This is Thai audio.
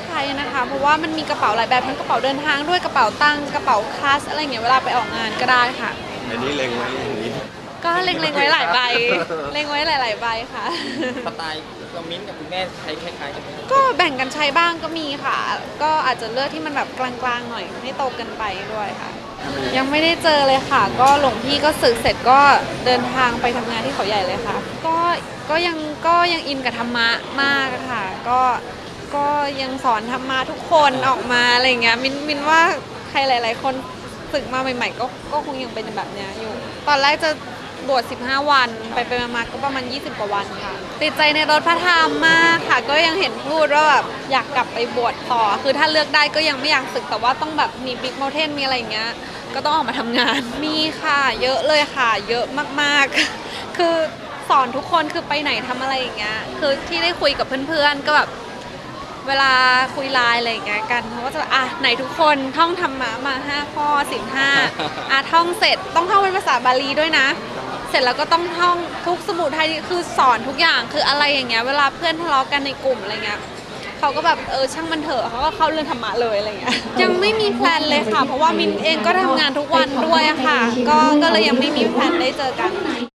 ใช้นะคะ เพราะว่ามันมีกระเป๋าหลายแบบทั้งกระเป๋าเดินทางด้วยกระเป๋าตังค์กระเป๋าคลาสอะไรอย่างเงี้ยเวลาไปออกงานก็ได้ค่ะ อันนี้เล็งไว้อย่างนี้ก็เล็งๆไว้หลายใบ เล็งไว้หลาย ๆ ใบค่ะ สไตล์เรามิ้นท์กับคุณแม่ใช้คล้ายๆกันไหมก็แบ่งกันใช้บ้างก็มีค่ะ ก็อาจจะเลือกที่มันแบบกลางๆหน่อยไม่โตเกันไปด้วยค่ะ ยังไม่ได้เจอเลยค่ะ ก็หลวงพี่ก็ศึกเสร็จก็เดินทางไปทำงานที่เขาใหญ่เลยค่ะ ก็ก็ยังก็ยังอินกับธรรมะมากอะค่ะ ก็ก็ ยังสอนธรรมะทุกคนออกมาอะไรอย่างเงี้ยมินมินว่าใครหลาย ๆ คนศึกมาใหม่ ๆ ก็ก็คงยังเป็นแบบเนี้ยอยู่ ตอนแรกจะบวช15 วันไปไปมาๆก็ประมาณ 20 กว่าวันค่ะ ติดใจในรถพระธรรมมากค่ะ ก็ยังเห็นพูดว่าแบบอยากกลับไปบวชต่อ คือถ้าเลือกได้ก็ยังไม่อยากศึกแต่ว่าต้องแบบมีบิ๊กโมเทนมีอะไรอย่างเงี้ย ก็ต้องออกมาทำงาน มีค่ะ เยอะเลยค่ะ เยอะมากๆ คือสอนทุกคนคือไปไหนทำอะไรอย่างเงี้ย คือที่ได้คุยกับเพื่อนๆ ก็แบบ เวลาคุยไลน์อะไรอย่างเงี้ยกันเขาก็จะแบบอะไหนทุกคนท่องธรรมะมาห้าข้อสินห้าอะท่องเสร็จต้องท่องเป็นภาษาบาลีด้วยนะ เสร็จแล้วก็ต้องท่องทุกสมุดไทยคือสอนทุกอย่างคืออะไรอย่างเงี้ยเวลาเพื่อนทะเลาะกันในกลุ่มอะไรเงี้ยเขาก็แบบเออช่างมันเถอะเขาก็เข้าเรื่องธรรมะเลยอะไรเงี้ยยังไม่มีแพลนเลยค่ะ เพราะว่ามินเองก็ทำงานทุกวันด้วยอะค่ะ ก็ก็เลยยังไม่มีแพลนได้เจอกัน